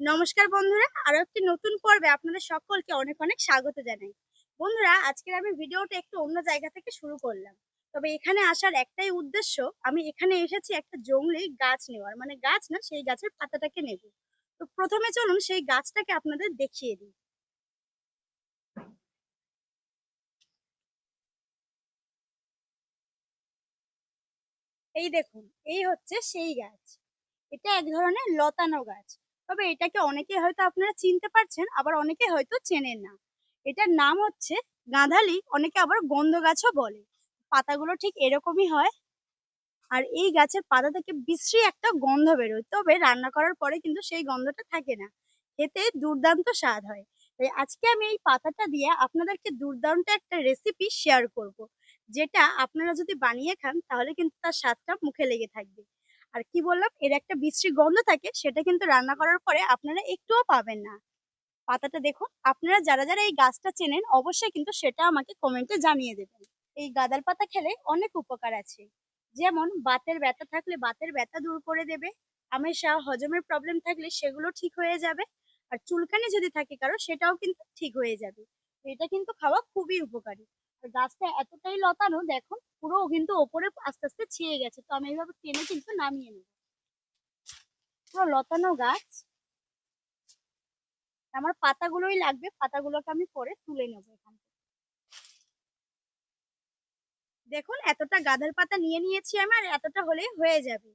নমস্কার বন্ধুরা, আরও একটি নতুন পর্বে আপনাদের সকলকে অনেক অনেক স্বাগত জানাই। বন্ধুরা, আজকের আমি ভিডিওটা একটু অন্য জায়গা থেকে শুরু করলাম। তবে এখানে আসার একটাই উদ্দেশ্য, আমি এখানে এসেছি একটা জংলি গাছ নেওয়ার। মানে গাছ না, সেই গাছের পাতাটাকে নেব। তো প্রথমে চলুন সেই গাছটাকে আপনাদের দেখিয়ে দিই। এই দেখুন, এই হচ্ছে সেই গাছ। এটা এক ধরনের লতানো গাছ। তবে এটাকে অনেকে হয়তো আপনারা চিনতে পারছেন, আবার অনেকে হয়তো চেনেন না। এটার নাম হচ্ছে গাঁধালি, অনেকে আবার গন্ধ গাছও বলে। পাতাগুলো ঠিক এরকমই হয়। আর এই গাছের পাতা থেকে বিশ্রী একটা গন্ধ বেরোয়। তবে রান্না করার পরে কিন্তু সেই গন্ধটা থাকে না। খেতে দুর্দান্ত স্বাদ হয়। তাই আজকে আমি এই পাতাটা দিয়ে আপনাদেরকে দুর্দান্ত একটা রেসিপি শেয়ার করব। যেটা আপনারা যদি বানিয়ে খান, তাহলে কিন্তু তার স্বাদটা মুখে লেগে থাকবে। আর কি বললাম? এর একটা বিশ্রী গন্ধ থাকে, সেটা কিন্তু রান্না করার পরে আপনারা একটুও পাবেন না। পাতাটা দেখুন, আপনারা যারা যারা এই গাছটা চেনেন, অবশ্যই কিন্তু সেটা আমাকে কমেন্টে জানিয়ে দেবেন। এই গাদাল পাতা খেলে অনেক উপকার আছে। যেমন, বাতের ব্যথা থাকলে বাতের ব্যথা দূর করে দেবে হামেশা হজমের প্রবলেম থাকলে সেগুলো ঠিক হয়ে যাবে, আর চুলকানি যদি থাকে কারও, সেটাও কিন্তু ঠিক হয়ে যাবে। এটা কিন্তু খাওয়া খুবই উপকারী। গাছটা এতটাই লতানো, দেখুন, পুরো কিন্তু ওপরে আস্তে আস্তে ছিঁড়ে গেছে। তো আমি এইভাবে টেনে কিন্তু নামিয়ে নেব। পুরো লতানো গাছ। আমার পাতাগুলোই লাগবে, পাতাগুলোকে আমি পরে তুলে নেব এখান দেখুন, এতটা গাঁদাল পাতা নিয়ে নিয়েছি আমি আর এতটা হলেই হয়ে যাবে।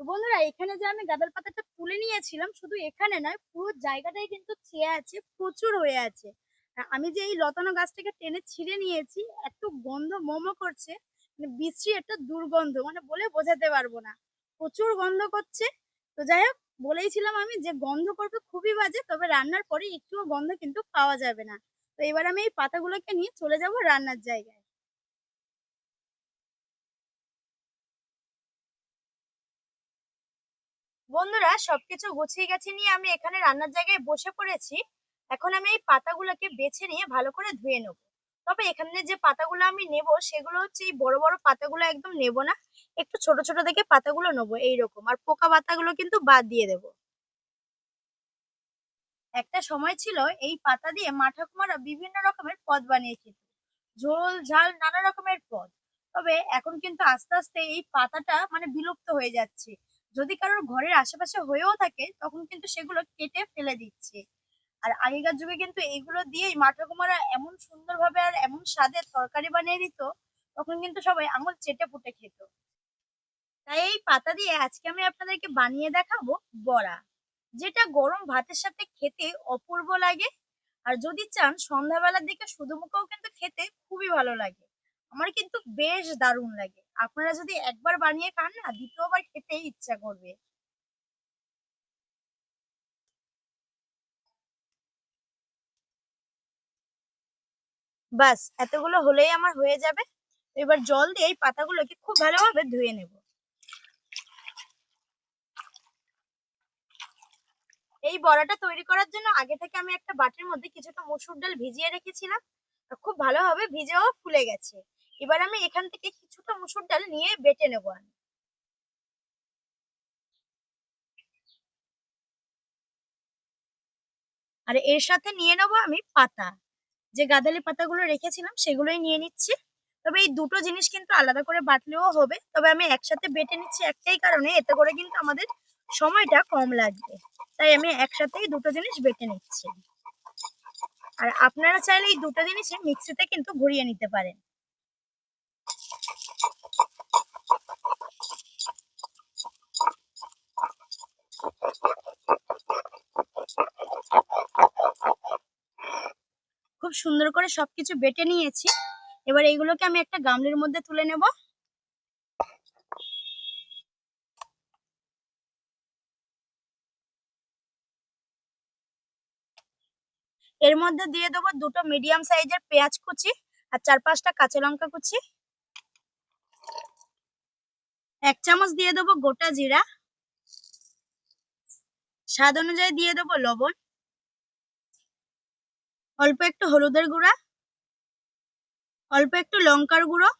তো বন্ধুরা, এখানে যে আমি গাঁদাল পাতাটা তুলে নিয়েছিলাম, শুধু এখানে নয়, পুরো জায়গাটাই কিন্তু ছেয়ে আছে, প্রচুর হয়ে আছে। আমি যে এই লতানো গাছটাকে টেনে ছিঁড়ে নিয়েছি, এত গন্ধ মোমো করছে মানে বিশ্রী একটা দুর্গন্ধ মানে বলে বোঝাতে পারব না। প্রচুর গন্ধ করছে। তো যাই হোক, বলেইছিলাম আমি যে গন্ধ করবে খুবই বাজে, তবে রান্নার পরে একটুও গন্ধ কিন্তু পাওয়া যাবে না। তো এবার আমি এই পাতাগুলোকে নিয়ে চলে যাব রান্নার জায়গায়। বন্ধুরা, সবকিছু গুছিয়ে গেছে নিয়ে আমি এখানে রান্নার জায়গায় বসে পড়েছি। এখন আমি এই পাতাগুলোকে বেছে নিয়ে ভালো করে ধুয়ে নেব। তবে এখানে যে পাতাগুলো আমি নেব, সেগুলো হচ্ছে এই বড় বড় পাতাগুলো একদম নেব না। একটু ছোট ছোট দেখে পাতাগুলো নেব এইরকম। আর পোকা পাতাগুলো কিন্তু বাদ দিয়ে দেব। একটা সময় ছিল এই পাতা দিয়ে মা ঠাকুমারা বিভিন্ন রকমের পদ বানিয়েছিল। ঝোল, ঝাল, নানা রকমের পদ। তবে এখন কিন্তু আস্তে আস্তে এই পাতাটা মানে বিলুপ্ত হয়ে যাচ্ছে। যদি কারোর ঘরের আশেপাশে হয়েও থাকে, তখন কিন্তু সেগুলো কেটে ফেলে দিচ্ছে। আর আগেকার যুগে কিন্তু এইগুলো দিয়েই মা ঠাকুমারা এমন সুন্দরভাবে আর এমন স্বাদের তরকারি বানিয়ে দিত, তখন কিন্তু সবাই আঙুল চেটে পুটে খেত। তাই এই পাতা দিয়ে আজকে আমি আপনাদেরকে বানিয়ে দেখাবো বড়া, যেটা গরম ভাতের সাথে খেতে অপূর্ব লাগে। আর যদি চান সন্ধ্যাবেলার দিকে শুধু মুখেও কিন্তু খেতে খুবই ভালো লাগে। আমার কিন্তু বেশ দারুণ লাগে। আপনারা যদি একবার বানিয়ে খান না, দ্বিতীয়বার খেতে ইচ্ছা করবে। বাস, এতগুলো হলেই আমার হয়ে যাবে। এবার জল দিয়ে এই পাতাগুলোকে খুব ভালোভাবে ধুয়ে নেব। এই বড়াটা তৈরি করার জন্য আগে থেকে আমি একটা বাটির মধ্যে কিছুটা মসুর ডাল ভিজিয়ে রেখেছিলাম। খুব ভালোভাবে ভিজেও ফুলে গেছে। এবার আমি এখান থেকে কিছুটা মসুর ডাল নিয়ে বেটে নেব আমি। আর এর সাথে নিয়ে নেব আমি পাতা। যে গাঁদালি পাতাগুলো রেখেছিলাম সেগুলোই নিয়ে নিচ্ছি। তবে এই দুটো জিনিস কিন্তু আলাদা করে বাটলেও হবে। তবে আমি একসাথে বেটে নিচ্ছি একটাই কারণে, এতে করে কিন্তু আমাদের সময়টা কম লাগবে। তাই আমি একসাথেই দুটো জিনিস বেটে নিচ্ছি। আর আপনারা চাইলে এই দুটো জিনিসই মিক্সিতে কিন্তু ঘুরিয়ে নিতে পারেন। সুন্দর করে সবকিছু বেটে নিয়েছি। এবার এইগুলোকে আমি একটা গামলির মধ্যে তুলে নেব। এর মধ্যে দিয়ে দেবো দুটো মিডিয়াম সাইজের পেঁয়াজ কুচি আর চার পাঁচটা কাঁচা লঙ্কা কুচি। এক চামচ দিয়ে দেবো গোটা জিরা। স্বাদ অনুযায়ী দিয়ে দেবো লবণ। অল্প একটু হলুদের গুঁড়া, অল্প একটু লঙ্কার গুঁড়ো।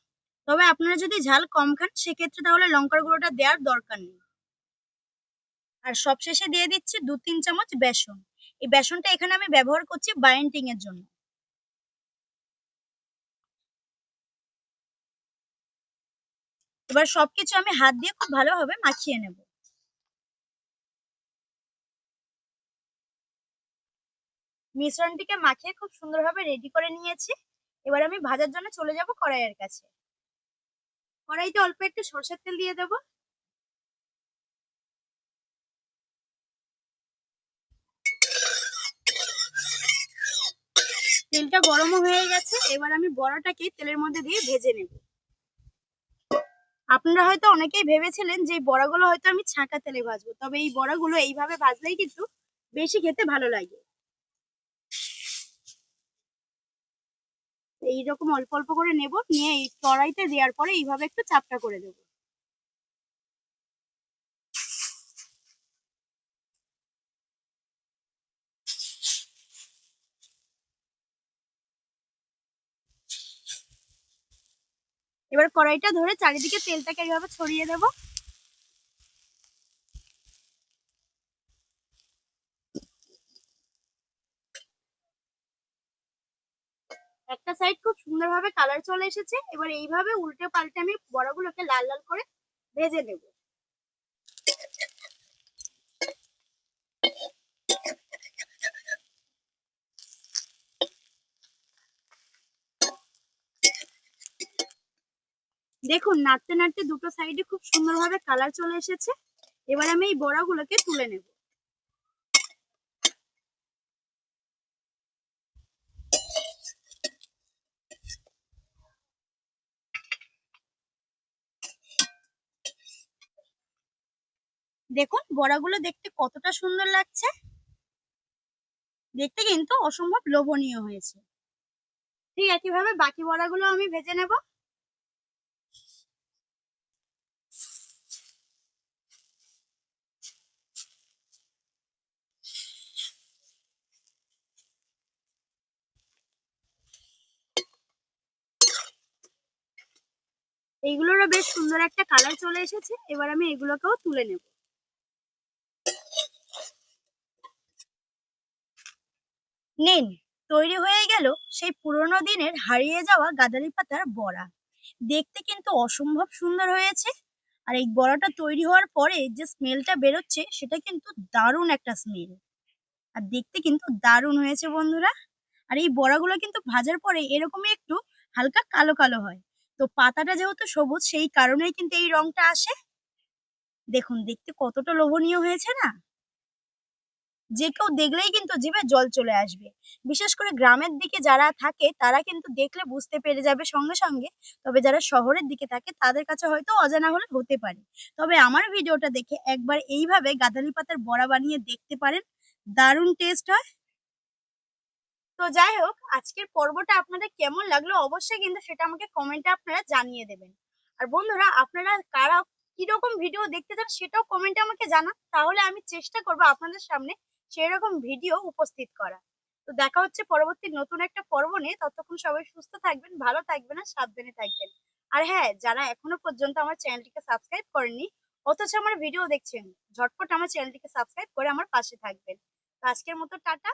তবে আপনারা যদি ঝাল কম খান, সেক্ষেত্রে তাহলে লঙ্কার গুঁড়োটা দেওয়ার দরকার নেই। আর সবশেষে দিয়ে দিচ্ছি দু তিন চামচ বেসন। এই বেসনটা এখানে আমি ব্যবহার করছি বাইন্ডিং এর জন্য। এবার সবকিছু আমি হাত দিয়ে খুব ভালোভাবে মাখিয়ে নেব। মিশ্রণটিকে মাখিয়ে খুব সুন্দরভাবে রেডি করে নিয়েছি। এবার আমি ভাজার জন্য চলে যাব কড়াইয়ের কাছে। কড়াইতে অল্প একটু সরষের তেল দিয়ে দেব। তেলটা গরমও হয়ে গেছে, এবার আমি বড়াটাকে তেলের মধ্যে দিয়ে ভেজে নেব। আপনারা হয়তো অনেকেই ভেবেছিলেন যে বড়াগুলো হয়তো আমি ছাঁকা তেলে ভাজবো, তবে এই বড়াগুলো এইভাবে ভাজলেই কিন্তু বেশি খেতে ভালো লাগে। এইরকম অল্প অল্প করে নেব, নিয়ে এই কড়াইতে দেওয়ার পরে এইভাবে একটু চাপটা করে দেবো। এবার কড়াইটা ধরে চারিদিকে তেলটাকে এইভাবে ছড়িয়ে দেব। একটা সাইড খুব সুন্দরভাবে কালার চলে এসেছে। এবার এইভাবে উল্টে পাল্টে আমি বড়াগুলোকে লাল লাল করে ভেজে নেব। দেখুন, নাড়তে নাড়তে দুটো সাইডে খুব সুন্দরভাবে কালার চলে এসেছে। এবার আমি এই বড়াগুলোকে তুলে নেব। দেখুন, বড়াগুলো দেখতে কতটা সুন্দর লাগছে। দেখতে কিন্তু অসম্ভব লোভনীয় হয়েছে। ঠিক আছে একইভাবে বাকি বড়াগুলো আমি ভেজে নেব। এইগুলোরও বেশ সুন্দর একটা কালার চলে এসেছে। এবার আমি এগুলোকেও তুলে নেব। নিন তৈরি হয়ে গেল সেই পুরোনো দিনের হারিয়ে যাওয়া গাদালি পাতার বড়া। দেখতে কিন্তু অসম্ভব সুন্দর হয়েছে। আর এই বড়াটা তৈরি হওয়ার পরে যে স্মেলটা বেরোচ্ছে, সেটা কিন্তু দারুণ একটা স্মেল। আর দেখতে কিন্তু দারুণ হয়েছে বন্ধুরা। আর এই বড়াগুলো কিন্তু ভাজার পরে এরকমই একটু হালকা কালো কালো হয়। তো পাতাটা যেহেতু সবুজ, সেই কারণেই কিন্তু এই রংটা আসে। দেখুন, দেখতে কতটা লোভনীয় হয়েছে না? যে কেউ দেখলেই কিন্তু জিভে জল চলে আসবে। বিশেষ করে গ্রামের দিকে যারা থাকে, তারা কিন্তু দেখলে বুঝতে পেরে যাবে সঙ্গে সঙ্গে। তবে যারা শহরের দিকে থাকে, তাদের কাছে হয়তো অজানা হলে হতে পারে। তবে আমার ভিডিওটা দেখে একবার এইভাবে গাঁদালি পাতার বড়া বানিয়ে দেখতে পারেন। দারুণ টেস্ট হয়। তো যাই হোক, আজকের পর্বটা আপনাদের কেমন লাগল অবশ্যই কিন্তু সেটা আমাকে কমেন্টে আপনারা জানিয়ে দেবেন। আর বন্ধুরা, আপনারা কারা কীরকম ভিডিও দেখতে চান সেটাও কমেন্টে আমাকে জানান। তাহলে আমি চেষ্টা করব আপনাদের সামনে সেই রকম ভিডিও উপস্থিত করা। তো দেখা হচ্ছে পরবর্তী নতুন একটা পর্ব নিয়ে ততক্ষণ সবাই সুস্থ থাকবেন, ভালো থাকবেন আর সাবধানে থাকবেন। আর হ্যাঁ যারা এখনও পর্যন্ত আমার চ্যানেলটিকে সাবস্ক্রাইব করেননি, অথচ আমার ভিডিও দেখছেন, ঝটপট আমার চ্যানেলটিকে সাবস্ক্রাইব করে আমার পাশে থাকবেন। আজকের মতো টাটা।